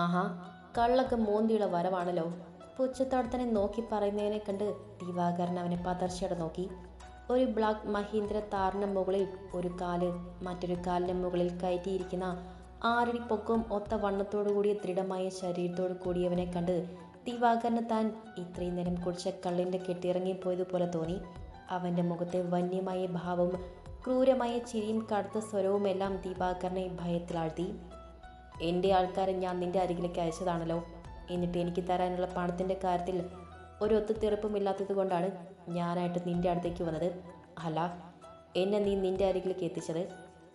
ആഹാ കള്ളൊക്കെ മോന്തിയുള്ള വരവാണല്ലോ. പുച്ഛത്തോടെ നോക്കി പറയുന്നതിനെ കണ്ട് ദിവാകരൻ അവനെ പതർച്ചയോടെ നോക്കി. ഒരു ബ്ലാക്ക് മഹീന്ദ്ര താറിന് മുകളിൽ ഒരു കാൽ മറ്റൊരു കാലിന് മുകളിൽ കയറ്റിയിരിക്കുന്ന ആറടി പൊക്കവും ഒത്ത വണ്ണത്തോടു കൂടിയ ദൃഢമായ ശരീരത്തോടു കൂടിയവനെ കണ്ട് ദിവാകരന് താൻ ഇത്രയും നേരം കുടിച്ച കള്ളിന്റെ കെട്ടിറങ്ങിപ്പോയതുപോലെ തോന്നി. അവന്റെ മുഖത്തെ വന്യമായ ഭാവവും ക്രൂരമായ ചിരിയും കടുത്ത സ്വരവുമെല്ലാം ദിവാകരനെ ഭയത്തിലാഴ്ത്തി. എന്റെ ആൾക്കാരെ ഞാൻ നിന്റെ അരികിലേക്ക് അയച്ചതാണല്ലോ. എന്നിട്ട് എനിക്ക് തരാനുള്ള പണത്തിന്റെ കാര്യത്തിൽ ഒരു ഒത്തുതീർപ്പുമില്ലാത്തത് കൊണ്ടാണ് ഞാനായിട്ട് നിന്റെ അടുത്തേക്ക് വന്നത്. അല്ല എന്നെ നീ നിന്റെ അരികിലേക്ക് എത്തിച്ചത്.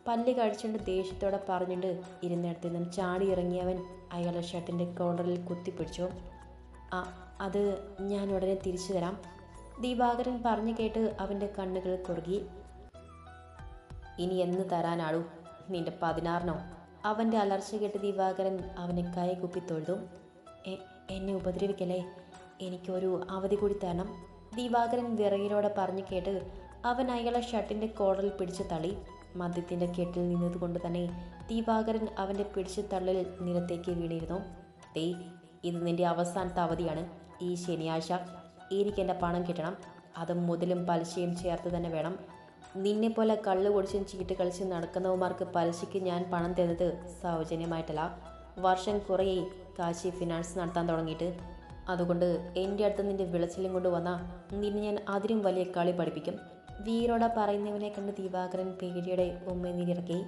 പല്ല് കഴിച്ചുകൊണ്ട് ദേഷ്യത്തോടെ പറഞ്ഞുകൊണ്ട് ഇരുന്നിടത്ത് നിന്നും ചാടി ഇറങ്ങിയവൻ അയാളുടെ ഷർട്ടിന്റെ കോളറിൽ കുത്തിപ്പിടിച്ചു. ആ അത് ഞാൻ ഉടനെ തിരിച്ചു തരാം ദിവാകരൻ പറഞ്ഞു കേട്ട് അവന്റെ കണ്ണുകൾ കുറുകി. ഇനി എന്ന് തരാനാളൂ നിന്റെ പതിനാറിനോ? അവന്റെ അലർച്ച കേട്ട് ദിവാകരൻ അവനെ കൈ കുപ്പി തൊഴുതു. "എ- എന്നെ ഉപദ്രവിക്കല്ലേ? എനിക്കൊരു അവധി കൂടി തരണം. ദിവാകരൻ വിറയിലോടെ പറഞ്ഞു കേട്ട് അവൻ അയാളെ ഷർട്ടിന്റെ കോളറിൽ പിടിച്ച് തള്ളി. മദ്യത്തിന്റെ കെട്ടിൽ നിന്നതുകൊണ്ട് തന്നെ ദിവാകരൻ അവന്റെ പിടിച്ച് തള്ളിൽ നിലത്തേക്ക് വീണിരുന്നു. ദേ ഇത് നിന്റെ അവസാനത്തെ അവധിയാണ്. ഈ ശനിയാഴ്ച എനിക്ക് എന്റെ പണം കിട്ടണം. അതും മുതലും പലിശയും ചേർത്ത് തന്നെ വേണം. നിന്നെ പോലെ കള്ള് കുടിച്ചും ചീട്ട് കളിച്ചും നടക്കുന്നവന്മാർക്ക് പലിശയ്ക്ക് ഞാൻ പണം തരുന്നത് സൗജന്യമായിട്ടല്ല. വർഷം കുറേ കാശി ഫിനാൻസ് നടത്താൻ തുടങ്ങിയിട്ട്. അതുകൊണ്ട് എന്റെ അടുത്ത് നിന്റെ വിളച്ചിലും കൊണ്ട് വന്നാൽ നിന്നെ ഞാൻ അതിലും വലിയ കളി പഠിപ്പിക്കും. വീരോടെ പറയുന്നവനെ കണ്ട് ദിവാകരൻ പേടിയുടെ ഉമ്മനീരിറക്കി.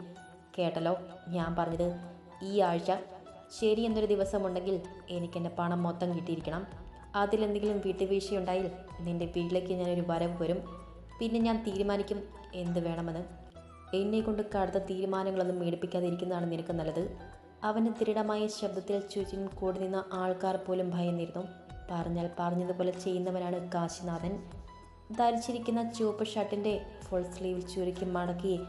കേട്ടല്ലോ ഞാൻ പറഞ്ഞത്. ഈ ആഴ്ച ശരി എന്നൊരു ദിവസമുണ്ടെങ്കിൽ എനിക്ക് എന്റെ പണം മൊത്തം കിട്ടിയിരിക്കണം. അതിലെന്തെങ്കിലും വിട്ടുവീഴ്ചയുണ്ടായാൽ നിന്റെ വീട്ടിലേക്ക് ഞാനൊരു വരവ് വരും. പിന്നെ ഞാൻ തീരുമാനിക്കും എന്ത് വേണമെന്ന്. എന്നെ കൊണ്ട് കടുത്ത തീരുമാനങ്ങളൊന്നും മേടിപ്പിക്കാതിരിക്കുന്നതാണ് നിനക്ക് നല്ലത്. അവന് ദൃഢമായ ശബ്ദത്തിൽ ചുറ്റിനും കൂടി നിന്ന ആൾക്കാർ പോലും ഭയന്നിരുന്നു. പറഞ്ഞാൽ പറഞ്ഞതുപോലെ ചെയ്യുന്നവനാണ് കാശിനാഥൻ. ധരിച്ചിരിക്കുന്ന ചുവപ്പ് ഷർട്ടിന്റെ ഫുൾ സ്ലീവ് ചുരുക്കി മടക്കി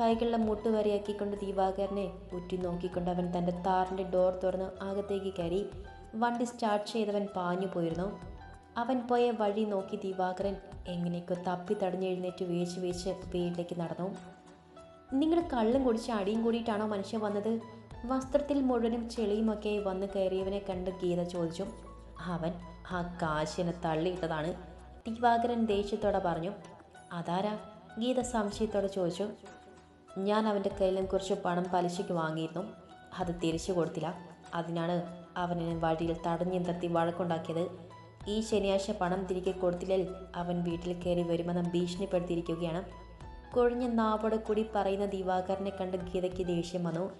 കൈകളിലെ മുട്ട് വരെയാക്കിക്കൊണ്ട് ദിവാകരനെ ഉറ്റി നോക്കിക്കൊണ്ട് അവൻ തന്റെ താറിന്റെ ഡോർ തുറന്ന് അകത്തേക്ക് കയറി. വണ്ടി സ്റ്റാർട്ട് ചെയ്തവൻ പാഞ്ഞു പോയിരുന്നു അവൻ പോയ വഴി നോക്കി ദിവാകരൻ എങ്ങനെയൊക്കെ തപ്പി തടഞ്ഞെഴുന്നേറ്റ് വേച്ച് വേച്ച് വീട്ടിലേക്ക് നടന്നു. നിങ്ങൾ കള്ളും കുടിച്ച് അടിയും കൂടിയിട്ടാണോ മനുഷ്യൻ വന്നത്? വസ്ത്രത്തിൽ മുഴുവനും ചെളിയുമൊക്കെ വന്ന് കയറിയവനെ കണ്ട് ഗീത ചോദിച്ചു. അവൻ ആ കാശിനെ തള്ളിയിട്ടതാണ് ദിവാകരൻ ദേഷ്യത്തോടെ പറഞ്ഞു. അതാരാ? ഗീത സംശയത്തോടെ ചോദിച്ചു. ഞാൻ അവന്റെ കയ്യിലും കുറച്ച് പണം പലിശയ്ക്ക് വാങ്ങിയിരുന്നു. അത് തിരിച്ചു കൊടുത്തില്ല. അതിനാണ് അവനെ വഴിയിൽ തടഞ്ഞു നിർത്തി വഴക്കുണ്ടാക്കിയത്. ഈ ശനിയാഴ്ച പണം തിരികെ കൊടുത്തില്ലെങ്കിൽ അവൻ വീട്ടിൽ കയറി വരുമെന്ന് ഭീഷണിപ്പെടുത്തിയിരിക്കുകയാണ്. കൊഴിഞ്ഞ നാവോടെ കൂടി പറയുന്ന ദിവാകരനെ കണ്ട് ഗീതയ്ക്ക് ദേഷ്യം വന്നു.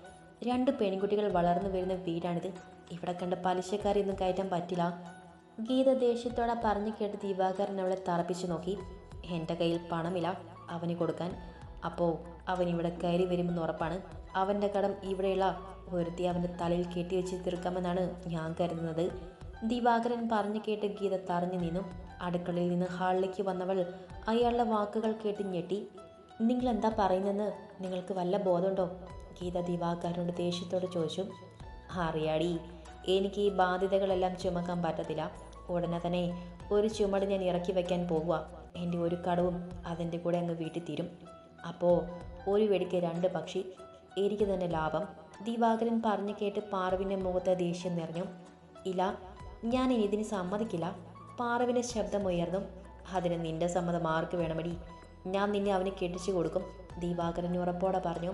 രണ്ട് പെൺകുട്ടികൾ വളർന്നു വരുന്ന വീടാണിത്. ഇവിടെ കണ്ട പലിശക്കാരെയൊന്നും കയറ്റാൻ പറ്റില്ല. ഗീത ദേഷ്യത്തോടെ പറഞ്ഞു കേട്ട് ദിവാകരൻ അവളെ തറപ്പിച്ചു നോക്കി. എന്റെ കയ്യിൽ പണമില്ല അവന് കൊടുക്കാൻ. അപ്പോൾ അവൻ ഇവിടെ കയറി വരുമെന്ന് ഉറപ്പാണ്. അവന്റെ കടം ഇവിടെയുള്ള ഒരുത്തി അവന്റെ തലയിൽ കെട്ടിവെച്ച് തീർക്കാമെന്നാണ് ഞാൻ കരുതുന്നത്. ദിവാകരൻ പറഞ്ഞു കേട്ട് ഗീത തറഞ്ഞു നിന്നു. അടുക്കളയിൽ നിന്ന് ഹാളിലേക്ക് വന്നവൾ അയാളുടെ വാക്കുകൾ കേട്ട് ഞെട്ടി. നിങ്ങൾ എന്താ പറയുന്നതെന്ന് നിങ്ങൾക്ക് വല്ല ബോധമുണ്ടോ? ഗീത ദിവാകരനോട് ദേഷ്യത്തോട് ചോദിച്ചു. അറിയാടി എനിക്ക് ഈ ബാധ്യതകളെല്ലാം ചുമക്കാൻ പറ്റത്തില്ല. ഉടനെ തന്നെ ഒരു ചുമട് ഞാൻ ഇറക്കി വയ്ക്കാൻ പോകുക എന്റെ ഒരു കടവും അതിന്റെ കൂടെ അങ്ങ് വീട്ടിൽ തീരും. അപ്പോൾ ഒരു വെടിക്ക് രണ്ട് പക്ഷി. എനിക്ക് തന്നെ ലാഭം. ദിവാകരൻ പറഞ്ഞു കേട്ട് പാർവിന്റെ മുഖത്ത് ദേഷ്യം നിറഞ്ഞു. ഇല്ല ഞാൻ ഇനി ഇതിന് സമ്മതിക്കില്ല. പാറവിനെ ശബ്ദം ഉയർന്നു അതിന് നിന്റെ സമ്മതം ആർക്ക് വേണമടി? ഞാൻ നിന്നെ അവന് കെട്ടിച്ചു കൊടുക്കും ദീപാകരൻ ഉറപ്പോടെ പറഞ്ഞു.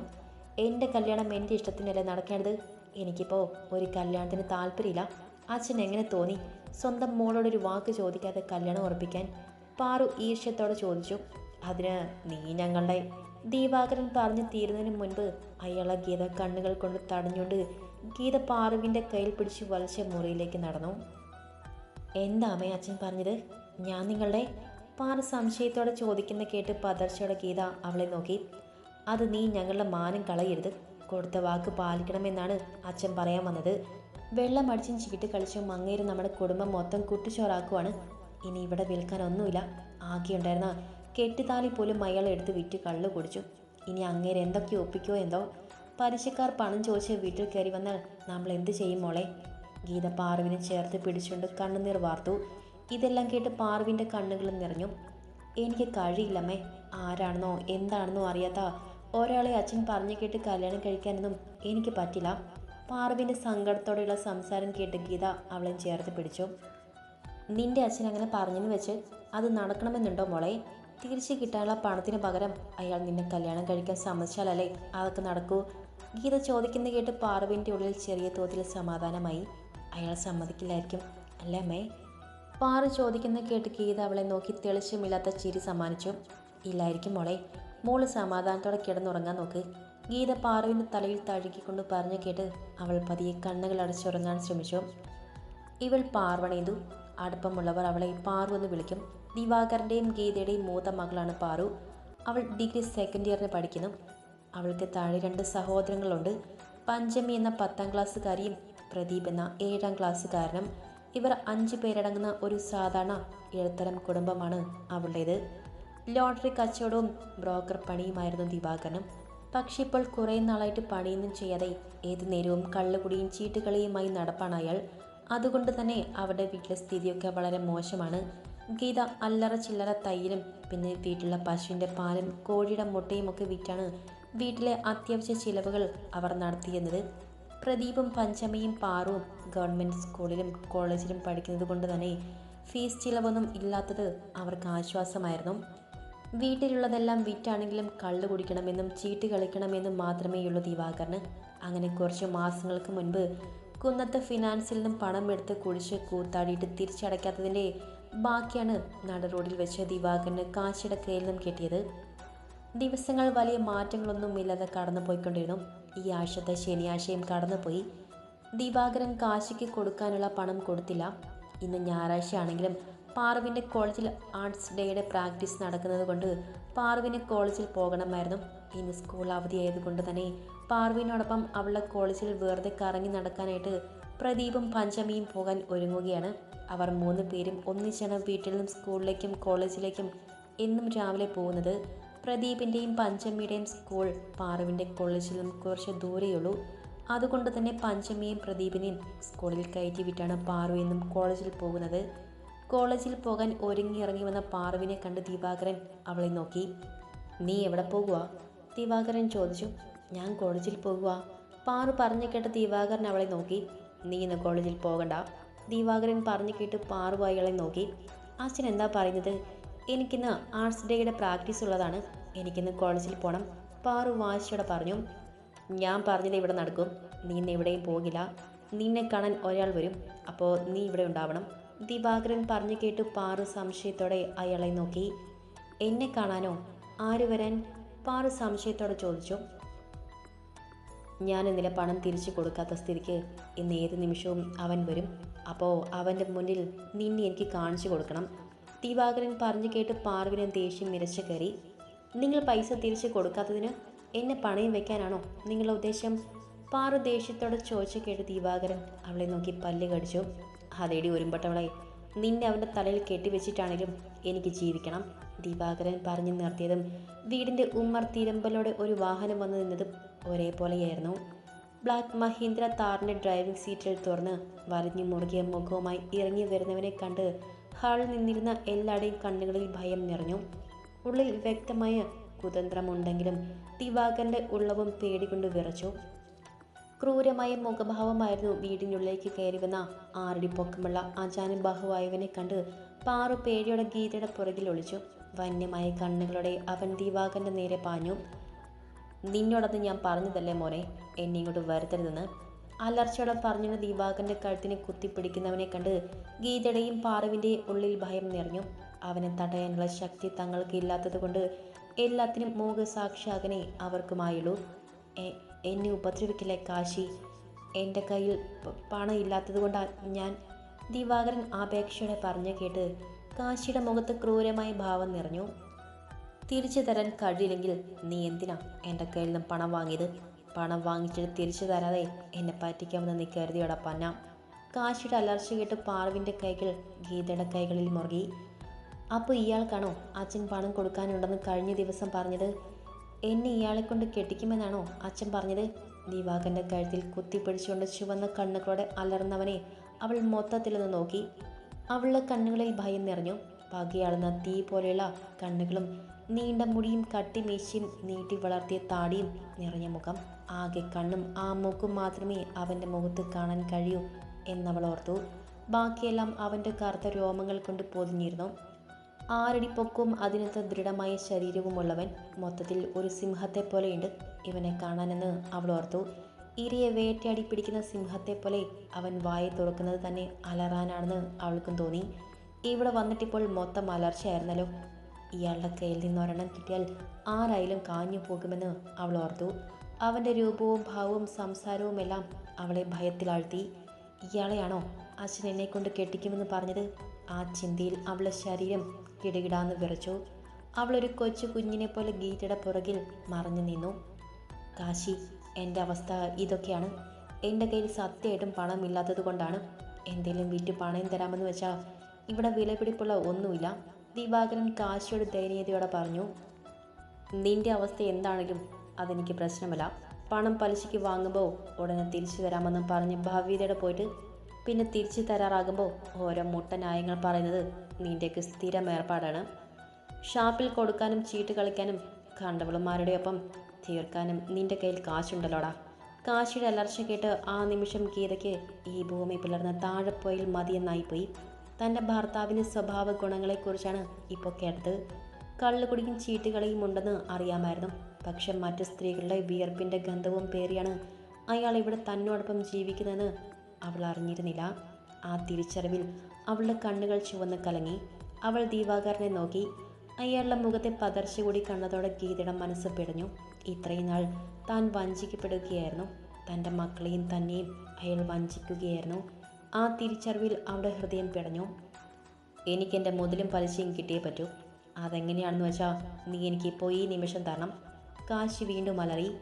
എന്റെ കല്യാണം എന്റെ ഇഷ്ടത്തിനല്ലേ നടക്കേണ്ടത് എനിക്കിപ്പോൾ ഒരു കല്യാണത്തിന് താല്പര്യമില്ല. അച്ഛൻ എങ്ങനെ തോന്നി സ്വന്തം മോളോടൊരു വാക്ക് ചോദിക്കാതെ കല്യാണം ഉറപ്പിക്കാൻ? പാറു ഈർഷ്യത്തോടെ ചോദിച്ചു. അതിന് നീ ഞങ്ങളുടെ ദീപാകരൻ പറഞ്ഞു തീരുന്നതിന് മുൻപ് അയാളെ ഗീത കണ്ണുകൾ കൊണ്ട് തടഞ്ഞുകൊണ്ട് ഗീത പാറുവിന്റെ കയ്യിൽ പിടിച്ച് വലിച്ച മുറിയിലേക്ക് നടന്നു. എന്താ അമ്മേ അച്ഛൻ പറഞ്ഞത്? ഞാൻ നിങ്ങളുടെ പാറ സംശയത്തോടെ ചോദിക്കുന്ന കേട്ട് പതർച്ചയുടെ ഗീത അവളെ നോക്കി. അത് നീ ഞങ്ങളുടെ മാനം കളയരുത്. കൊടുത്ത വാക്ക് പാലിക്കണമെന്നാണ് അച്ഛൻ പറയാൻ വന്നത്. വെള്ളം അടിച്ചും ചീട്ട് കളിച്ചും മങ്ങേരും നമ്മുടെ കുടുംബം മൊത്തം കുട്ടിച്ചോറാക്കുവാണ്. ഇനി ഇവിടെ വിൽക്കാനൊന്നുമില്ല ആകെയുണ്ടായിരുന്ന കെട്ടിത്താലി പോലും അയാൾ എടുത്ത് വിറ്റ് കള്ളു കുടിച്ചു. ഇനി അങ്ങേര് എന്തൊക്കെ ഒപ്പിക്കോ എന്തോ? പലിശക്കാർ പണം ചോദിച്ച് വീട്ടിൽ കയറി വന്നാൽ നമ്മൾ എന്ത് ചെയ്യും മോളെ? ഗീത പാർവിനെ ചേർത്ത് പിടിച്ചുകൊണ്ട് കണ്ണുനീർ വാർത്തു ഇതെല്ലാം കേട്ട് പാർവിന്റെ കണ്ണുകൾ നിറഞ്ഞു. എനിക്ക് കഴിയില്ലമ്മേ. ആരാണെന്നോ? എന്താണെന്നോ അറിയാത്ത ഒരാളെ അച്ഛൻ പറഞ്ഞു കേട്ട് കല്യാണം കഴിക്കാനൊന്നും എനിക്ക് പറ്റില്ല. പാർവിന്റെ സങ്കടത്തോടെയുള്ള സംസാരം കേട്ട് ഗീത അവളെ ചേർത്ത് പിടിച്ചു. നിന്റെ അച്ഛൻ അങ്ങനെ പറഞ്ഞെന്ന് വെച്ച് അത് നടക്കണമെന്നുണ്ടോ മോളെ? തിരിച്ചു കിട്ടാനുള്ള പണത്തിന് പകരം അയാൾ നിന്നെ കല്യാണം കഴിക്കാൻ സമ്മതിച്ചാലല്ലേ? അതൊക്കെ നടക്കൂ. ഗീത ചോദിക്കുന്ന കേട്ട് പാർവിന്റെ ഉള്ളിൽ ചെറിയ തോതിൽ സമാധാനമായി. അയാൾ സമ്മതിക്കില്ലായിരിക്കും. അല്ലേ അമ്മേ? പാറു ചോദിക്കുന്ന കേട്ട് ഗീത അവളെ നോക്കി തെളിച്ചമില്ലാത്ത ചിരി സമ്മാനിച്ചു. ഇല്ലായിരിക്കും മോളെ മോൾ സമാധാനത്തോടെ കിടന്നുറങ്ങാൻ നോക്ക്. ഗീത പാറുവിന്റെ തലയിൽ തഴുകിക്കൊണ്ട് പറഞ്ഞു കേട്ട് അവൾ പതിയെ കണ്ണുകൾ അടച്ചുറങ്ങാൻ ശ്രമിച്ചു. ഇവൾ പാർവണേതു അടുപ്പമുള്ളവർ അവളെ പാറു എന്ന് വിളിക്കും. ദിവാകരന്റെയും ഗീതയുടെയും മൂത്ത മകളാണ് പാറു. അവൾ ഡിഗ്രി സെക്കൻഡ് ഇയറിന് പഠിക്കുന്നു. അവൾക്ക് താഴെ രണ്ട് സഹോദരങ്ങളുണ്ട്. പഞ്ചമി എന്ന പത്താം ക്ലാസ്സുകാരിയും പ്രദീപ് എന്ന ഏഴാം ക്ലാസ്സുകാരനും ഇവർ അഞ്ചു പേരടങ്ങുന്ന ഒരു സാധാരണ ഇടത്തരം കുടുംബമാണ് അവളുടേത് ലോട്ടറി കച്ചവടവും ബ്രോക്കർ പണിയുമായിരുന്നു ദിവാകരനും. പക്ഷെ ഇപ്പോൾ കുറേ നാളായിട്ട് പണിയൊന്നും ചെയ്യാതെ ഏത് നേരവും കള്ളുകുടിയും ചീട്ടുകളിയുമായി നടപ്പാണ് അയാൾ. അതുകൊണ്ട് തന്നെ അവരുടെ വീട്ടിലെ സ്ഥിതിയൊക്കെ വളരെ മോശമാണ്. ഗീത അല്ലറ ചില്ലറ തൈരും പിന്നെ വീട്ടിലുള്ള പശുവിന്റെ പാലും കോഴിയുടെ മുട്ടയും ഒക്കെ വിറ്റാണ് വീട്ടിലെ അത്യാവശ്യ ചിലവുകൾ അവർ നടത്തിയിരുന്നത്. പ്രദീപും പഞ്ചമയും പാറുവും ഗവൺമെന്റ് സ്കൂളിലും കോളേജിലും പഠിക്കുന്നത് കൊണ്ട് തന്നെ ഫീസ് ചിലവൊന്നും ഇല്ലാത്തത് അവർക്ക് ആശ്വാസമായിരുന്നു. വീട്ടിലുള്ളതെല്ലാം വിറ്റാണെങ്കിലും കള്ളു കുടിക്കണമെന്നും ചീട്ട് കളിക്കണമെന്നും മാത്രമേയുള്ളൂ ദിവാകരന്. അങ്ങനെ കുറച്ച് മാസങ്ങൾക്ക് മുൻപ് കുന്നത്ത് ഫിനാൻസിൽ നിന്നും പണം എടുത്ത് കുഴിച്ച് കൂത്താടിയിട്ട് തിരിച്ചടയ്ക്കാത്തതിന്റെ ബാക്കിയാണ് നട റോഡിൽ വെച്ച് ദിവാകരന് കാശിയുടെ കയ്യിൽ നിന്നും കിട്ടിയത്. ദിവസങ്ങൾ വലിയ മാറ്റങ്ങളൊന്നും ഇല്ലാതെ കടന്നു പോയിക്കൊണ്ടിരുന്നു ഈ ആഴ്ചത്തെ ശനിയാഴ്ചയും കടന്നുപോയി. ദിവാകരൻ കാശിക്ക് കൊടുക്കാനുള്ള പണം കൊടുത്തില്ല. ഇന്ന് ഞായറാഴ്ച ആണെങ്കിലും പാർവിന്റെ കോളേജിൽ ആർട്സ് ഡേയുടെ പ്രാക്ടീസ് നടക്കുന്നത് കൊണ്ട് പാർവിന് കോളേജിൽ പോകണമായിരുന്നു. ഇന്ന് സ്കൂൾ അവധിയായതുകൊണ്ട് തന്നെ പാർവിനോടൊപ്പം അവളുടെ കോളേജിൽ വെറുതെ കറങ്ങി നടക്കാനായിട്ട് പ്രദീപും പഞ്ചമിയും പോകാൻ ഒരുങ്ങുകയാണ്. അവർ മൂന്ന് പേരും ഒന്നിച്ചാണ് വീട്ടിൽ നിന്നും സ്കൂളിലേക്കും കോളേജിലേക്കും എന്നും രാവിലെ പോകുന്നത്. പ്രദീപിന്റെയും പഞ്ചമിയുടെയും സ്കൂൾ പാറുവിന്റെ കോളേജിൽ നമുക്ക് കുറച്ച് ദൂരെയുള്ളൂ. അതുകൊണ്ട് തന്നെ പഞ്ചമിയും പ്രദീപിനെയും സ്കൂളിൽ കയറ്റി വിട്ടാണ് പാറു എന്നും കോളേജിൽ പോകുന്നത്. കോളേജിൽ പോകാൻ ഒരുങ്ങി ഇറങ്ങി വന്ന പാറുവിനെ കണ്ട് ദിവാകരൻ അവളെ നോക്കി. നീ എവിടെ പോകുക ദിവാകരൻ ചോദിച്ചു. ഞാൻ കോളേജിൽ പോകുക പാറു പറഞ്ഞു കേട്ട ദിവാകരൻ അവളെ നോക്കി. നീ ഇന്ന് കോളേജിൽ പോകണ്ട. ദിവാകരൻ പറഞ്ഞു കേട്ട് പാറു അയാളെ നോക്കി. അച്ഛൻ എന്താ പറയുന്നത്? എനിക്കിന്ന് ആർട്സ് ഡേയുടെ പ്രാക്ടീസ് ഉള്ളതാണ്. എനിക്കിന്ന് കോളേജിൽ പോകണം പാറു വാശിയോടെ പറഞ്ഞു ഞാൻ പറഞ്ഞത് ഇവിടെ നടക്കും. നീ ഇന്ന് എവിടെയും പോകില്ല. നിന്നെ കാണാൻ ഒരാൾ വരും. അപ്പോൾ നീ ഇവിടെ ഉണ്ടാവണം. ദിവാകരൻ പറഞ്ഞു കേട്ട് പാറു സംശയത്തോടെ അയാളെ നോക്കി. എന്നെ കാണാനോ? ആര് വരാൻ? പാറു സംശയത്തോടെ ചോദിച്ചു. ഞാൻ ഇന്നലെ പണം തിരിച്ചു കൊടുക്കാത്ത സ്ഥിതിക്ക് ഇന്ന് ഏത് നിമിഷവും അവൻ വരും. അപ്പോൾ അവന്റെ മുന്നിൽ നിന്നെ എനിക്ക് കാണിച്ചു കൊടുക്കണം. ദിവാകരൻ പറഞ്ഞു കേട്ട് പാർവിനെ ദേഷ്യം മിരച്ചു കയറി. നിങ്ങൾ പൈസ തിരിച്ചു കൊടുക്കാത്തതിന് എന്നെ പണയം വെക്കാനാണോ നിങ്ങളുടെ ഉദ്ദേശം? പാറു ദേഷ്യത്തോടെ ചോദിച്ചു കേട്ട് ദിവാകരൻ അവളെ നോക്കി പല്ല് കടിച്ചു. അതേടി ഒരുമ്പട്ടവളെ നിന്നെ അവന്റെ തലയിൽ കെട്ടിവെച്ചിട്ടാണെങ്കിലും എനിക്ക് ജീവിക്കണം ദിവാകരൻ പറഞ്ഞു നിർത്തിയതും വീടിന്റെ ഉമ്മർ തിരമ്പലോടെ ഒരു വാഹനം വന്നു നിന്നതും ഒരേപോലെയായിരുന്നു. ബ്ലാക്ക് മഹീന്ദ്ര താറിന്റെ ഡ്രൈവിംഗ് സീറ്റിൽ തുറന്ന് വരഞ്ഞു മുറുകിയ മുഖവുമായി ഇറങ്ങി വരുന്നവനെ കണ്ട് ഹാളിൽ നിന്നിരുന്ന എല്ലാവരുടെയും കണ്ണുകളിൽ ഭയം നിറഞ്ഞു. ഉള്ളിൽ വ്യക്തമായ കുതന്ത്രമുണ്ടെങ്കിലും ദിവാകരന്റെ ഉള്ളവും പേടികൊണ്ട് വിറച്ചു. ക്രൂരമായ മുഖഭാവമായിരുന്നു വീടിനുള്ളിലേക്ക് കയറി വന്ന ആറടി പൊക്കമുള്ള അജാനുബാഹുവായവനെ കണ്ട് പാറു പേടിയുടെ ഗീതയുടെ പുറകിൽ ഒളിച്ചു. വന്യമായ കണ്ണുകളോടെ അവൻ ദിവാകരന്റെ നേരെ പാഞ്ഞു. നിന്നോടത് ഞാൻ പറഞ്ഞതല്ലേ മോനെ? എന്നെ ഇങ്ങോട്ട് വരുത്തരുതെന്ന്. അലർച്ചയോടെ പറഞ്ഞിരുന്ന ദിവാകരന്റെ കഴുത്തിനെ കുത്തിപ്പിടിക്കുന്നവനെ കണ്ട് ഗീതയുടെയും പാറുവിന്റെയും ഉള്ളിൽ ഭയം നിറഞ്ഞു. അവനെ തടയാനുള്ള ശക്തി തങ്ങൾക്ക് ഇല്ലാത്തതുകൊണ്ട് എല്ലാത്തിനും മൂകസാക്ഷിയാകനെ അവർക്കുമായുള്ളൂ. എന്നെ ഉപദ്രവിക്കില്ലേ കാശി? എന്റെ കയ്യിൽ പണം ഇല്ലാത്തത് കൊണ്ടാണ് ഞാൻ ദിവാകരൻ ആപേക്ഷയോടെ പറഞ്ഞു കേട്ട് കാശിയുടെ മുഖത്ത് ക്രൂരമായ ഭാവം നിറഞ്ഞു. തിരിച്ചു തരാൻ കഴിയില്ലെങ്കിൽ നീ എന്തിനാ എന്റെ കയ്യിൽ നിന്ന് പണം വാങ്ങിയത്? പണം വാങ്ങിച്ചിട്ട് തിരിച്ചു തരാതെ എന്നെ പറ്റിക്കാമെന്ന് നീ കരുതിയോടാ പന്ന. കാശിയുടെ അലർച്ച കേട്ട് പാർവിന്റെ കൈകൾ ഗീതയുടെ കൈകളിൽ മുറുകി. അപ്പോൾ ഇയാൾക്കാണോ അച്ഛൻ പണം കൊടുക്കാനുണ്ടെന്ന് കഴിഞ്ഞ ദിവസം പറഞ്ഞത് എന്നെ ഇയാളെ കൊണ്ട് കെട്ടിക്കുമെന്നാണോ അച്ഛൻ പറഞ്ഞത്? ദിവാകരന്റെ കഴുത്തിൽ കുത്തിപ്പിടിച്ചുകൊണ്ട് ചുവന്ന കണ്ണുകളോടെ അലർന്നവനെ അവൾ മൊത്തത്തിലൊന്ന് നോക്കി. അവളുടെ കണ്ണുകളിൽ ഭയം നിറഞ്ഞു. പകയാളുന്ന തീ പോലെയുള്ള കണ്ണുകളും നീണ്ട മുടിയും കട്ടിമീശയും നീട്ടി വളർത്തിയ താടിയും നിറഞ്ഞ മുഖം. ആകെ കണ്ണും ആ മൂക്കും മാത്രമേ അവന്റെ മുഖത്ത് കാണാൻ കഴിയൂ എന്നവൾ ഓർത്തു. ബാക്കിയെല്ലാം അവന്റെ കറുത്ത രോമങ്ങൾ കൊണ്ട് പൊതിഞ്ഞിരുന്നു. ആറടി പൊക്കവും അതിനകത്ത് ദൃഢമായ ശരീരവുമുള്ളവൻ മൊത്തത്തിൽ ഒരു സിംഹത്തെ പോലെയുണ്ട് ഇവനെ കാണാനെന്ന് അവൾ ഓർത്തു. ഇരയെ വേട്ടയാടി പിടിക്കുന്ന സിംഹത്തെ പോലെ അവൻ വായ തുറക്കുന്നത് തന്നെ അലറാനാണെന്ന് അവൾക്കും തോന്നി. ഇവിടെ വന്നിട്ടിപ്പോൾ മൊത്തം അലർച്ചയായിരുന്നല്ലോ. ഇയാളുടെ കയ്യിൽ നിന്ന് ഒരെണ്ണം കിട്ടിയാൽ ആരായാലും കാഞ്ഞു പോകുമെന്ന് അവൾ ഓർത്തു. അവന്റെ രൂപവും ഭാവവും സംസാരവും എല്ലാം അവളെ ഭയത്തിലാഴ്ത്തി. ഇയാളെയാണോ അച്ഛൻ എന്നെ കൊണ്ട് കെട്ടിക്കുമെന്ന് പറഞ്ഞത്? ആ ചിന്തയിൽ അവളുടെ ശരീരം കിടകിടാന്ന് വിറച്ചു. അവളൊരു കൊച്ചു കുഞ്ഞിനെ പോലെ ഗീറ്റയുടെ പുറകിൽ മറഞ്ഞു നിന്നു. കാശി എന്റെ അവസ്ഥ ഇതൊക്കെയാണ്. എന്റെ കയ്യിൽ സത്യമായിട്ടും പണമില്ലാത്തത് കൊണ്ടാണ് എന്തെങ്കിലും വിറ്റ് പണയം തരാമെന്ന് വെച്ചാൽ ഇവിടെ വിലപിടിപ്പുള്ള ഒന്നുമില്ല. ദിവാകരൻ കാശിയോട് ദയനീയതയോടെ പറഞ്ഞു നിന്റെ അവസ്ഥ എന്താണെങ്കിലും അതെനിക്ക് പ്രശ്നമല്ല. പണം പലിശയ്ക്ക് വാങ്ങുമ്പോൾ ഉടനെ തിരിച്ചു തരാമെന്ന് പറഞ്ഞ് ഭവ്യതയുടെ പോയിട്ട് പിന്നെ തിരിച്ചു തരാറാകുമ്പോൾ ഓരോ മുട്ട ന്യായങ്ങൾ പറയുന്നത് നിന്റെയൊക്കെ സ്ഥിരം ഏർപ്പാടാണ്. ഷാപ്പിൽ കൊടുക്കാനും ചീട്ട് കളിക്കാനും കണ്ടവളുമാരുടെ ഒപ്പം തീർക്കാനും നിന്റെ കയ്യിൽ കാശുണ്ടല്ലോടാ. കാശിയുടെ അലർച്ച കേട്ട് ആ നിമിഷം ഗീതയ്ക്ക് ഈ ഭൂമി പിളർന്ന താഴെപ്പോയിൽ മതിയെന്നായിപ്പോയി. തന്റെ ഭർത്താവിന്റെ സ്വഭാവ ഗുണങ്ങളെക്കുറിച്ചാണ് ഇപ്പോൾ കേട്ടത്. കള്ളുകുടിയും ചീട്ടുകളിയും ഉണ്ടെന്ന് അറിയാമായിരുന്നു. പക്ഷെ മറ്റു സ്ത്രീകളുടെ വിയർപ്പിന്റെ ഗന്ധവും പേറിയാണ് അയാൾ ഇവിടെ തന്നോടൊപ്പം ജീവിക്കുന്നതെന്ന് അവൾ അറിഞ്ഞിരുന്നില്ല. ആ തിരിച്ചറിവിൽ അവളുടെ കണ്ണുകൾ ചുവന്ന് കലങ്ങി. അവൾ ദീപാകരനെ നോക്കി. അയാളുടെ മുഖത്തെ പതർച്ച കൂടി കണ്ണതോടെ ഗീതയുടെ മനസ്സ് പിടഞ്ഞു. ഇത്രയും നാൾ താൻ വഞ്ചിക്കപ്പെടുകയായിരുന്നു. തന്റെ മക്കളെയും തന്നെയും അയാൾ വഞ്ചിക്കുകയായിരുന്നു. ആ തിരിച്ചറിവിൽ അവളുടെ ഹൃദയം പിടഞ്ഞു. എനിക്കെന്റെ മുതലും പലിശയും കിട്ടിയേ പറ്റൂ. അതെങ്ങനെയാണെന്ന് വെച്ചാൽ നീ എനിക്ക് എനിക്കിപ്പോൾ ഈ നിമിഷം തരണം. കാശ് വീണ്ടും അലറി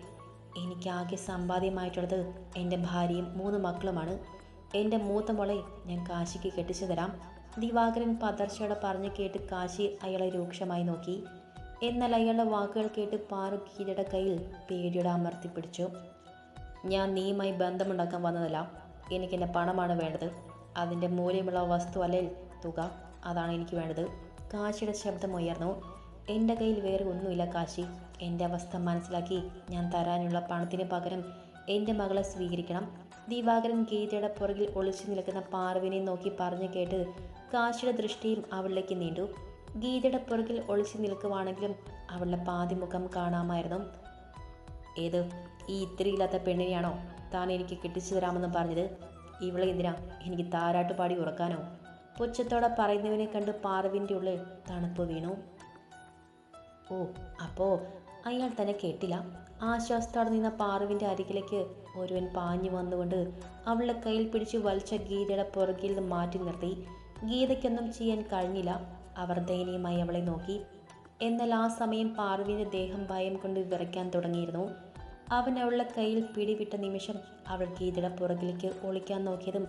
എനിക്കാകെ സമ്പാദ്യമായിട്ടുള്ളത് എന്റെ ഭാര്യയും മൂന്ന് മക്കളുമാണ്. എന്റെ മൂത്ത മോളെ ഞാൻ കാശിക്ക് കെട്ടിച്ചു തരാം. ദിവാകരൻ പതർച്ചയോടെ പറഞ്ഞു കേട്ട് കാശി അയാളെ രൂക്ഷമായി നോക്കി. എന്നാൽ അയാളുടെ വാക്കുകൾ കേട്ട് പാറു ഗീതയുടെ കയ്യിൽ പേടിയുടെ അമർത്തിപ്പിടിച്ചു ഞാൻ നീയുമായി ബന്ധമുണ്ടാക്കാൻ വന്നതല്ല. എനിക്കെന്റെ പണമാണ് വേണ്ടത്. അതിന്റെ മൂല്യമുള്ള വസ്തു അല്ലെങ്കിൽ തുക അതാണ് എനിക്ക് വേണ്ടത്. കാശിയുടെ ശബ്ദം ഉയർന്നു. എന്റെ കയ്യിൽ വേറെ ഒന്നുമില്ല കാശി. എന്റെ അവസ്ഥ മനസ്സിലാക്കി ഞാൻ തരാനുള്ള പണത്തിന് പകരം എന്റെ മകളെ സ്വീകരിക്കണം. ദിവാകരൻ ഗീതയുടെ പുറകിൽ ഒളിച്ചു നിൽക്കുന്ന പാർവിനെ നോക്കി പറഞ്ഞു കേട്ട് കാശിയുടെ ദൃഷ്ടിയും അവളിലേക്ക് നീണ്ടു. ഗീതയുടെ പുറകിൽ ഒളിച്ചു നിൽക്കുവാണെങ്കിലും അവളുടെ പാതിമുഖം കാണാമായിരുന്നു. ഏത്? ഈ ഇത്തിരിയില്ലാത്ത പെണ്ണിനെയാണോ? താൻ എനിക്ക് കെട്ടിച്ചു തരാമെന്ന് പറഞ്ഞത് ഇവളെ എന്തിനാ? എനിക്ക് താരാട്ട് പാടി ഉറക്കാനോ? പുച്ഛത്തോടെ പറയുന്നവനെ കണ്ട് പാർവിന്റെ ഉള്ളിൽ തണുപ്പ് വീണു. ഓ അപ്പോൾ അയാൾ തന്നെ കേട്ടില്ല. ആശ്വാസത്തോടെ നിന്ന പാറുവിന്റെ അരികിലേക്ക് ഒരുവൻ പാഞ്ഞു വന്നുകൊണ്ട് അവളുടെ കയ്യിൽ പിടിച്ച് വലിച്ച ഗീതയുടെ പുറകിൽ നിന്ന് മാറ്റി നിർത്തി. ഗീതയ്ക്കൊന്നും ചെയ്യാൻ കഴിഞ്ഞില്ല. അവർ ദയനീയമായി അവളെ നോക്കി. എന്നാൽ ആ സമയം പാർവിന്റെ ദേഹം ഭയം കൊണ്ട് വിറയ്ക്കാൻ തുടങ്ങിയിരുന്നു. അവൻ അവളുടെ കയ്യിൽ പിടിവിട്ട നിമിഷം അവൾ ഗീതയുടെ പുറകിലേക്ക് ഒളിക്കാൻ നോക്കിയതും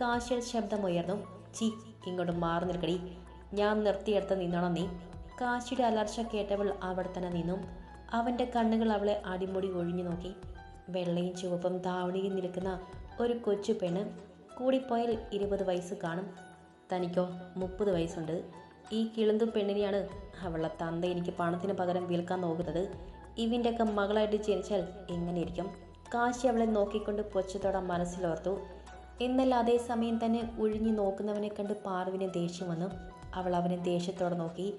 കാശിൽ ശബ്ദമുയർന്നു ചി ഇങ്ങോട്ട് മാറി നിൽക്കടി. ഞാൻ നിർത്തിയെടുത്ത് നിന്നോണം നീ. കാശിയുടെ അലർച്ച കേട്ടവൾ അവിടെ തന്നെ നിന്നു. അവന്റെ കണ്ണുകൾ അവളെ അടിമുടി ഒഴിഞ്ഞു നോക്കി. വെള്ളയും ചുവപ്പും ധാവണിയിൽ നിൽക്കുന്ന ഒരു കൊച്ചു പെണ്ണ് കൂടിപ്പോയാൽ ഇരുപത് വയസ്സ് കാണും. തനിക്കോ മുപ്പത് വയസ്സുണ്ട്. ഈ കിളുന്തും പെണ്ണിനെയാണ് അവളുടെ തന്ത എനിക്ക് പണത്തിന് പകരം വിൽക്കാൻ നോക്കുന്നത്. ഇവന്റെയൊക്കെ മകളായിട്ട് ജനിച്ചാൽ എങ്ങനെയിരിക്കും? കാശി അവളെ നോക്കിക്കൊണ്ട് പൊച്ചത്തോടെ മനസ്സിലോർത്തു. എന്നാൽ അതേസമയം തന്നെ ഒഴിഞ്ഞു നോക്കുന്നവനെ കണ്ട് പാർവിന് ദേഷ്യം വന്നു. അവൾ അവനെ ദേഷ്യത്തോടെ നോക്കി.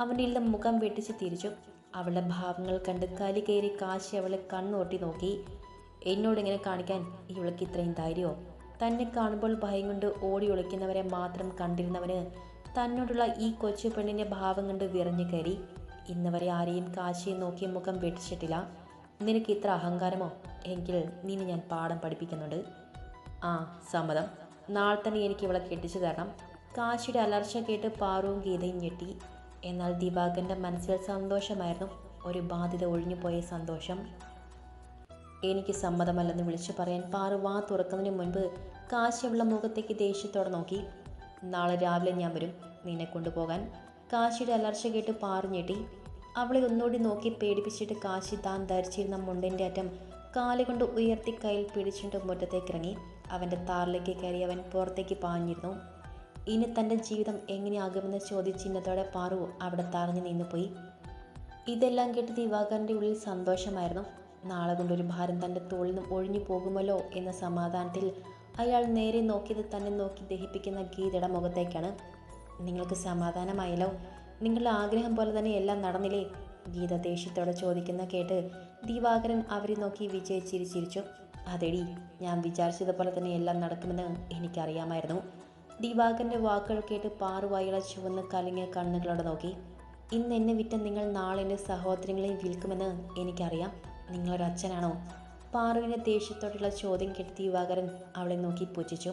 അവന്റെ ഇല്ല മുഖം വെട്ടിച്ച് തിരിച്ചു. അവളുടെ ഭാവങ്ങൾ കണ്ട് കലി കയറി കാശി അവളെ കണ്ണോട്ടി നോക്കി. എന്നോട് ഇങ്ങനെ കാണിക്കാൻ ഇവൾക്ക് ഇത്രയും ധൈര്യമോ? തന്നെ കാണുമ്പോൾ ഭയം കൊണ്ട് ഓടി ഒളിക്കുന്നവരെ മാത്രം കണ്ടിരുന്നവന് തന്നോടുള്ള ഈ കൊച്ചു പെണ്ണിന്റെ ഭാവം കണ്ട് വിറഞ്ഞു കയറി. ഇന്ന് വരെ ആരെയും കാശിയെ നോക്കി മുഖം വെട്ടിച്ചിട്ടില്ല. നിനക്ക് ഇത്ര അഹങ്കാരമോ? എങ്കിൽ നിന്നെ ഞാൻ പാഠം പഠിപ്പിക്കുന്നുണ്ട്. ആ സമ്മതം. നാളെ തന്നെ എനിക്ക് ഇവളെ കെട്ടിച്ചു തരണം. കാശിയുടെ അലർച്ച കേട്ട് പാറുവും ഗീതയും ഞെട്ടി. എന്നാൽ ദിവാകരന്റെ മനസ്സിൽ സന്തോഷമായിരുന്നു. ഒരു ബാധ്യത ഒഴിഞ്ഞുപോയ സന്തോഷം. എനിക്ക് സമ്മതമല്ലെന്ന് വിളിച്ചു പറയാൻ പാറു വാ തുറക്കുന്നതിന് മുൻപ് കാശി അവളുടെ മുഖത്തേക്ക് ദേഷ്യത്തോടെ നോക്കി. നാളെ രാവിലെ ഞാൻ വരും. നിന്നെ കൊണ്ടുപോകാൻ. കാശിയുടെ അലർച്ച കേട്ട് പാറു ഞെട്ടി. അവളെ ഒന്നുകൂടി നോക്കി പേടിപ്പിച്ചിട്ട് കാശി താൻ ധരിച്ചിരുന്ന മുണ്ടിന്റെ അറ്റം കാലുകൊണ്ട് ഉയർത്തി കയ്യിൽ പിടിച്ചിട്ട് മുറ്റത്തേക്ക് ഇറങ്ങി അവന്റെ താറിലേക്ക് കയറി അവൻ പുറത്തേക്ക് പാഞ്ഞിരുന്നു. ഇനി തന്റെ ജീവിതം എങ്ങനെയാകുമെന്ന് ചോദിച്ചിഹ്നത്തോടെ പാറു അവിടെ തറഞ്ഞു നിന്നുപോയി. ഇതെല്ലാം കേട്ട് ദിവാകരന്റെ ഉള്ളിൽ സന്തോഷമായിരുന്നു. നാളെ കൊണ്ടൊരു ഭാരം തന്റെ തോളിൽ നിന്നും ഒഴിഞ്ഞു പോകുമല്ലോ എന്ന സമാധാനത്തിൽ അയാൾ നേരെ നോക്കിയത് തന്നെ നോക്കി ദഹിപ്പിക്കുന്ന ഗീതയുടെ മുഖത്തേക്കാണ്. നിങ്ങൾക്ക് സമാധാനമായല്ലോ. നിങ്ങളുടെ ആഗ്രഹം പോലെ തന്നെ എല്ലാം നടന്നില്ലേ? ഗീത ദേഷ്യത്തോടെ ചോദിക്കുന്ന കേട്ട് ദിവാകരൻ അവരെ നോക്കി വിജയ് ചിരിച്ചിരിച്ചു അതെടി ഞാൻ വിചാരിച്ചതുപോലെ തന്നെ എല്ലാം നടക്കുമെന്ന് എനിക്കറിയാമായിരുന്നു. ദിവാകരന്റെ വാക്കുകൾ കേട്ട് പാറുവായിള ചുവന്ന് കലങ്ങിയ കണ്ണുകളോടെ നോക്കി. ഇന്ന് എന്നെ വിറ്റ നിങ്ങൾ നാളെ എന്റെ സഹോദരങ്ങളെയും വിൽക്കുമെന്ന് എനിക്കറിയാം. നിങ്ങളൊരച്ഛനാണോ? പാറുവിന്റെ ദേഷ്യത്തോടുള്ള ചോദ്യം കേട്ട് ദിവാകരൻ അവളെ നോക്കി പുച്ഛിച്ചു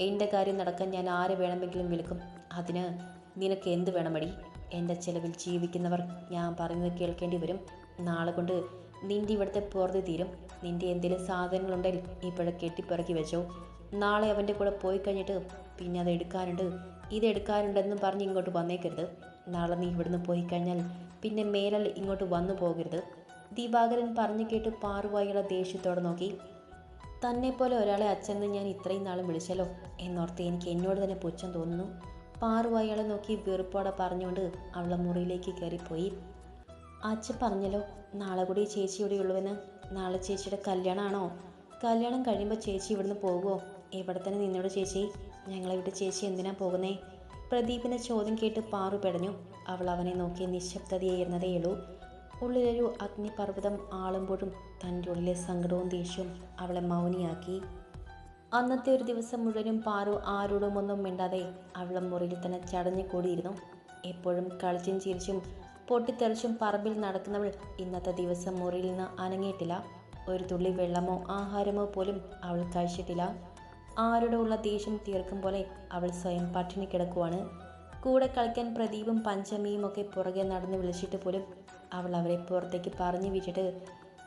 എന്റെ കാര്യം നടക്കാൻ ഞാൻ ആരെ വേണമെങ്കിലും വിളിക്കും? അതിന് നിനക്ക് എന്ത് വേണമടി? എന്റെ ചെലവിൽ ജീവിക്കുന്നവർ ഞാൻ പറയുന്നത് കേൾക്കേണ്ടി വരും. നാളെ കൊണ്ട് നിന്റെ ഇവിടുത്തെ പുറത്ത് തീരും. നിന്റെ എന്തെങ്കിലും സാധനങ്ങളുണ്ടെങ്കിൽ ഇപ്പോഴെ കെട്ടിപ്പിറക്കി വെച്ചോ. നാളെ അവന്റെ കൂടെ പോയി കഴിഞ്ഞിട്ട് പിന്നെ അത് എടുക്കാനുണ്ട്. ഇത് എടുക്കാനുണ്ടെന്നും പറഞ്ഞ് ഇങ്ങോട്ട് വന്നേക്കരുത്. നാളെ നീ ഇവിടുന്ന് പോയി കഴിഞ്ഞാൽ പിന്നെ മേലൽ ഇങ്ങോട്ട് വന്നു പോകരുത്. ദിവാകരൻ പറഞ്ഞു കേട്ട് പാറുവായുള്ള ദേഷ്യത്തോടെ നോക്കി. തന്നെ പോലെ ഒരാളെ അച്ഛൻ ഞാൻ ഇത്രയും നാളും വിളിച്ചല്ലോ എന്നോർത്ത് എനിക്ക് എന്നോട് തന്നെ പുച്ഛം തോന്നുന്നു. പാറു അയാളെ നോക്കി വെറുപ്പോടെ പറഞ്ഞുകൊണ്ട് അവളെ മുറിയിലേക്ക് കയറിപ്പോയി. അച്ഛൻ പറഞ്ഞല്ലോ നാളെ കൂടി ചേച്ചി ഇവിടെ ഉള്ളുവെന്ന് നാളെ ചേച്ചിയുടെ കല്യാണമാണോ കല്യാണം കഴിയുമ്പോൾ ചേച്ചി ഇവിടുന്ന് പോകുമോ എവിടെ തന്നെ നിന്നോട് ചേച്ചി? ഞങ്ങളെ വിട്ട് ചേച്ചി എന്തിനാ പോകുന്നേ? പ്രദീപിന്റെ ചോദ്യം കേട്ട് പാറു പെടഞ്ഞു. അവൾ അവനെ നോക്കി നിശബ്ദതയായിരുന്നതേയുള്ളൂ ഉള്ളിലൊരു അഗ്നിപർവതം ആളുമ്പോഴും തന്റെ ഉള്ളിലെ സങ്കടവും ദേഷ്യവും അവളെ മൗനിയാക്കി. അന്നത്തെ ഒരു ദിവസം മുഴുവനും പാറു ആരോടും ഒന്നും മിണ്ടാതെ അവളും മുറിയിൽ തന്നെ ചടഞ്ഞു കൂടിയിരുന്നു എപ്പോഴും കളിച്ചും ചിരിച്ചും പൊട്ടിത്തെറിച്ചും പറമ്പിൽ നടക്കുന്നവൾ ഇന്നത്തെ ദിവസം മുറിയിൽ നിന്ന് അനങ്ങിയിട്ടില്ല. ഒരു തുള്ളി വെള്ളമോ ആഹാരമോ പോലും അവൾ കഴിച്ചിട്ടില്ല. ആരോടുള്ള ദേഷ്യം തീർക്കും പോലെ അവൾ സ്വയം പട്ടിണി കിടക്കുവാണ്. കൂടെ കളിക്കാൻ പ്രദീപും പഞ്ചമിയും ഒക്കെ പുറകെ നടന്ന് വിളിച്ചിട്ട് പോലും അവൾ അവരെ പുറത്തേക്ക് പറഞ്ഞു വിട്ടിട്ട്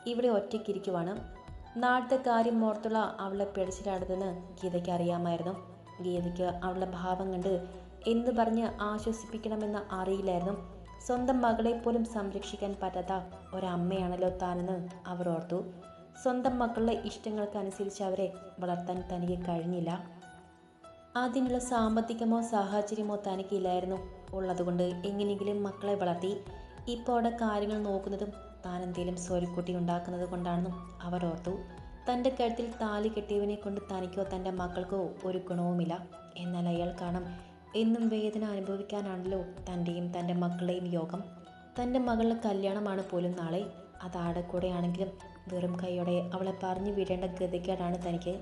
ഇവിടെ ഒറ്റയ്ക്കിരിക്കുവാണ്. നാട്ടിലെ കാര്യം ഓർത്തുള്ള അവളെ പിടിച്ചിലാടുന്നതെന്ന് ഗീതയ്ക്ക് അറിയാമായിരുന്നു ഗീതയ്ക്ക് അവളുടെ ഭാവം കണ്ട് എന്ത് പറഞ്ഞ് ആശ്വസിപ്പിക്കണമെന്ന് അറിയില്ലായിരുന്നു. സ്വന്തം മകളെ പോലും സംരക്ഷിക്കാൻ പറ്റാത്ത ഒരമ്മയാണല്ലോ താനെന്ന് അവർ ഓർത്തു. സ്വന്തം മക്കളുടെ ഇഷ്ടങ്ങൾക്കനുസരിച്ച് അവരെ വളർത്താൻ തനിക്ക് കഴിഞ്ഞില്ല. അതിനുള്ള സാമ്പത്തികമോ സാഹചര്യമോ തനിക്കില്ലായിരുന്നു. ഉള്ളതുകൊണ്ട് എങ്ങനെയെങ്കിലും മക്കളെ വളർത്തി. ഇപ്പോൾ അവിടെ കാര്യങ്ങൾ നോക്കുന്നതും താൻ എന്തേലും സോരിക്കുട്ടി ഉണ്ടാക്കുന്നത് കൊണ്ടാണെന്നും അവർ ഓർത്തു. തന്റെ കഴുത്തിൽ താലി കെട്ടിയവനെ കൊണ്ട് തനിക്കോ തന്റെ മക്കൾക്കോ ഒരു ഗുണവുമില്ല. എന്നാൽ അയാൾ കാണാം എന്നും വേദന അനുഭവിക്കാനാണല്ലോ തന്റെയും തന്റെ മക്കളുടെയും യോഗം. തന്റെ മകളുടെ കല്യാണമാണ് പോലും നാളെ. അത് കൂടെയാണെങ്കിലും വെറും കൈയോടെ അവളെ പറഞ്ഞു വിടേണ്ട ഗതികേടാണ് തനിക്ക്.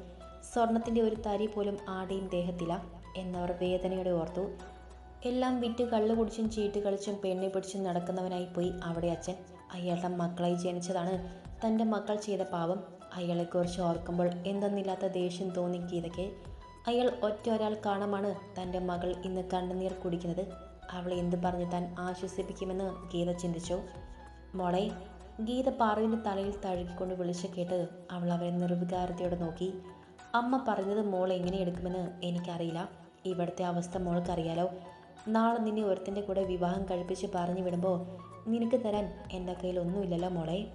സ്വർണത്തിന്റെ ഒരു തരി പോലും ആടെയും ദേഹത്തില്ല എന്നവർ വേദനയോടെ ഓർത്തു. എല്ലാം വിറ്റ് കള്ളു കുടിച്ചും ചീട്ട് കളിച്ചും പെണ്ണി പിടിച്ചും നടക്കുന്നവനായി പോയി അവിടെ അച്ഛൻ. അയാളുടെ മക്കളായി ജനിച്ചതാണ്. തന്റെ മക്കൾ ചെയ്ത പാവം അയാളെക്കുറിച്ച് ഓർക്കുമ്പോൾ എന്തെന്നില്ലാത്ത ദേഷ്യം തോന്നി ഗീതയ്ക്ക്. അയാൾ ഒറ്റ ഒരാൾ കാണമാണ് തന്റെ മകൾ ഇന്ന് കണ്ണുനീർ കുടിക്കുന്നത്. അവളെ എന്ത് പറഞ്ഞ് താൻ ആശ്വസിപ്പിക്കുമെന്ന് ഗീത ചിന്തിച്ചു. മോളെ ഗീത പാറുവിന്റെ തലയിൽ തഴുകിക്കൊണ്ട് വിളിച്ചു കേട്ട് അവൾ അവരെ നിർവികാരതയോടെ നോക്കി. അമ്മ പറഞ്ഞത് മോൾ എങ്ങനെ എടുക്കുമെന്ന് എനിക്കറിയില്ല. ഇവിടുത്തെ അവസ്ഥ മോൾക്കറിയാലോ. നാളെ നിന്നെ ഒരുത്തിന്റെ കൂടെ വിവാഹം കഴിപ്പിച്ച് പറഞ്ഞു വിടുമ്പോൾ നിനക്ക് തരാൻ എന്റെ കയ്യിൽ ഒന്നുമില്ലല്ലോ മോളെ.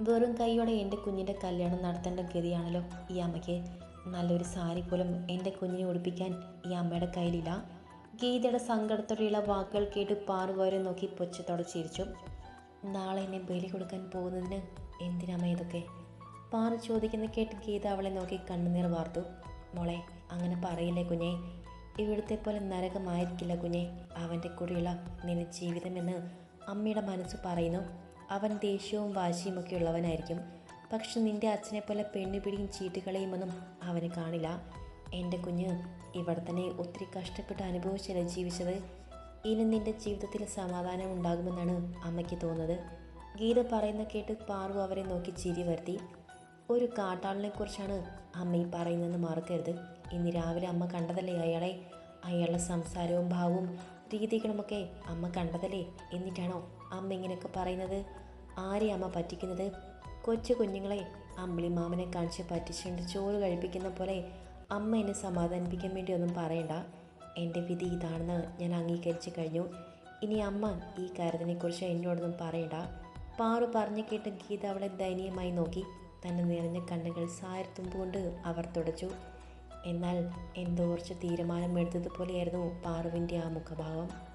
വെറും കൈയോടെ എന്റെ കുഞ്ഞിന്റെ കല്യാണം നടത്തേണ്ട ഗതിയാണല്ലോ ഈ അമ്മയ്ക്ക്. നല്ലൊരു സാരി പോലും എന്റെ കുഞ്ഞിനെ ഉടുപ്പിക്കാൻ ഈ അമ്മയുടെ കയ്യിലില്ല. ഗീതയുടെ സങ്കടത്തോടെയുള്ള വാക്കുകൾ കേട്ട് പാറുപോരെ നോക്കി പൊച്ചത്തോടെ ചിരിച്ചു. നാളെ എന്നെ ബലി കൊടുക്കാൻ പോകുന്നതിന് എന്തിനമ്മ ഇതൊക്കെ? പാറു ചോദിക്കുന്ന കേട്ട് ഗീത അവളെ നോക്കി കണ്ണുനീർ വാർത്തു. മോളെ അങ്ങനെ പറയില്ലേ കുഞ്ഞെ? ഇവിടുത്തെ പോലെ നരകമായിരിക്കില്ല കുഞ്ഞെ. അവന്റെ കൂടെയുള്ള നിന്റെ ജീവിതമെന്ന് അമ്മയുടെ മനസ്സ് പറയുന്നു. അവൻ ദേഷ്യവും വാശിയും ഒക്കെ ഉള്ളവനായിരിക്കും. പക്ഷെ നിന്റെ അച്ഛനെ പോലെ പെണ്ണുപിടിയും ചീട്ടുകളെയുമൊന്നും അവന് കാണില്ല. എന്റെ കുഞ്ഞ് ഇവിടെ തന്നെ ഒത്തിരി കഷ്ടപ്പെട്ട് അനുഭവിച്ചല്ല ജീവിച്ചത്? ഇനി നിന്റെ ജീവിതത്തിൽ സമാധാനം ഉണ്ടാകുമെന്നാണ് അമ്മയ്ക്ക് തോന്നുന്നത്. ഗീത പറയുന്ന കേട്ട് പാറു അവരെ നോക്കി ചിരി വരുത്തി. ഒരു കാട്ടാളിനെ കുറിച്ചാണ് അമ്മ ഈ പറയുന്നതെന്ന് മറക്കരുത്. ഇന്ന് രാവിലെ അമ്മ കണ്ടതല്ലേ അയാളെ? അയാളുടെ സംസാരവും ഭാവവും രീതികളുമൊക്കെ അമ്മ കണ്ടതല്ലേ? എന്നിട്ടാണോ അമ്മ ഇങ്ങനെയൊക്കെ പറയുന്നത്? ആരെ അമ്മ പറ്റിക്കുന്നത്? കൊച്ചു കുഞ്ഞുങ്ങളെ അമ്പിളി മാമനെ കാണിച്ച് പറ്റിച്ചുകൊണ്ട് ചോറ് കഴിപ്പിക്കുന്ന പോലെ അമ്മ എന്നെ സമാധാനിപ്പിക്കാൻ വേണ്ടി ഒന്നും പറയണ്ട. എന്റെ വിധി ഇതാണെന്ന് ഞാൻ അംഗീകരിച്ചു കഴിഞ്ഞു. ഇനി അമ്മ ഈ കാര്യത്തിനെക്കുറിച്ച് എന്നോടൊന്നും പറയണ്ട. പാറു പറഞ്ഞു കേട്ട് ഗീത അവളെ ദയനീയമായി നോക്കി. തന്റെ നിറഞ്ഞ കണ്ണുകൾ സാരത്തുമ്പുകൊണ്ട് അവർ തുടച്ചു. എന്നാൽ എന്തോർച്ച തീരുമാനമെടുത്തതുപോലെയായിരുന്നു പാറുവിന്റെ ആ മുഖഭാവം.